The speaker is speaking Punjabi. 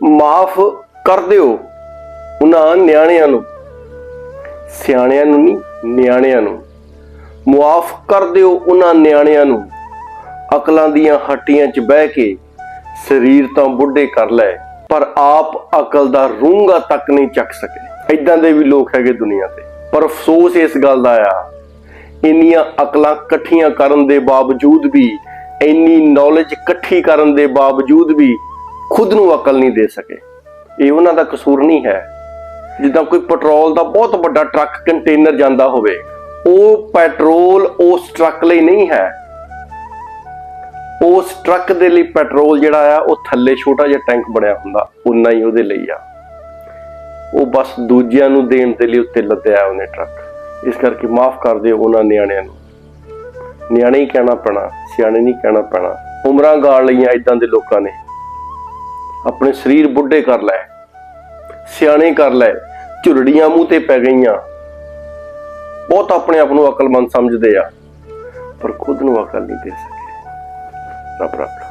ਮਾਫ ਕਰ ਦਿਓ ਉਹਨਾਂ ਨਿਆਣਿਆਂ ਨੂੰ। ਸਿਆਣਿਆਂ ਨੂੰ ਨਹੀਂ, ਨਿਆਣਿਆਂ ਨੂੰ। ਮੁਆਫ ਕਰ ਦਿਓ ਉਹਨਾਂ ਨਿਆਣਿਆਂ ਨੂੰ। ਅਕਲਾਂ ਦੀਆਂ ਹੱਟੀਆਂ 'ਚ ਬਹਿ ਕੇ ਸਰੀਰ ਤਾਂ ਬੁੱਢੇ ਕਰ ਲੈ, ਪਰ ਆਪ ਅਕਲ ਦਾ ਰੂੰਗਾ ਤੱਕ ਨਹੀਂ ਚੱਕ ਸਕੇ। ਇਦਾਂ ਦੇ ਵੀ ਲੋਕ ਹੈਗੇ ਦੁਨੀਆ ਤੇ। ਪਰ ਅਫਸੋਸ ਇਸ ਗੱਲ ਦਾ ਆ, ਇੰਨੀਆਂ ਅਕਲਾਂ ਇਕੱਠੀਆਂ ਕਰਨ ਦੇ ਬਾਵਜੂਦ ਵੀ, ਇੰਨੀ ਨੌਲੇਜ ਇਕੱਠੀ ਕਰਨ ਦੇ ਬਾਵਜੂਦ ਵੀ ਖੁਦ ਨੂੰ ਅਕਲ ਨਹੀਂ ਦੇ ਸਕੇ। ਇਹ ਉਹਨਾਂ ਦਾ ਕਸੂਰ ਨਹੀਂ ਹੈ। ਜਿੱਦਾਂ ਕੋਈ ਪੈਟਰੋਲ ਦਾ ਬਹੁਤ ਵੱਡਾ ਟਰੱਕ ਕੰਟੇਨਰ ਜਾਂਦਾ ਹੋਵੇ, ਉਹ ਪੈਟਰੋਲ ਉਸ ਟਰੱਕ ਲਈ ਨਹੀਂ ਹੈ। ਉਸ ਟਰੱਕ ਦੇ ਲਈ ਪੈਟਰੋਲ ਜਿਹੜਾ ਆ, ਉਹ ਥੱਲੇ ਛੋਟਾ ਜਿਹਾ ਟੈਂਕ ਬਣਿਆ ਹੁੰਦਾ ਉਨਾ ਹੀ ਉਹਦੇ ਲਈ ਆ। ਉਹ ਬਸ ਦੂਜਿਆਂ ਨੂੰ ਦੇਣ ਦੇ ਲਈ ਉੱਤੇ ਲੱਦਿਆ ਉਹਨੇ ਟਰੱਕ। ਇਸ ਕਰਕੇ ਮਾਫ ਕਰ ਦਿਓ ਉਹਨਾਂ ਨਿਆਣਿਆਂ ਨੂੰ। ਨਿਆਣੇ ਹੀ ਕਹਿਣਾ ਪੈਣਾ, ਸਿਆਣੇ ਨਹੀਂ ਕਹਿਣਾ ਪੈਣਾ। ਉਮਰਾਂ ਗਾਲ ਲਈਆਂ ਇਦਾਂ ਦੇ ਲੋਕਾਂ ਨੇ। ਆਪਣੇ ਸਰੀਰ ਬੁੱਢੇ ਕਰ ਲੈ, ਸਿਆਣੇ ਕਰ ਲੈ, ਝੁਰੜੀਆਂ ਮੂੰਹ ਤੇ ਪੈ ਗਈਆਂ। ਬਹੁਤ ਆਪਣੇ ਆਪ ਨੂੰ ਅਕਲਮੰਦ ਸਮਝਦੇ ਆ, ਪਰ ਖੁਦ ਨੂੰ ਅਕਲ ਨਹੀਂ ਦੇ ਸਕੇ। ਰੱਬ ਰੱਬ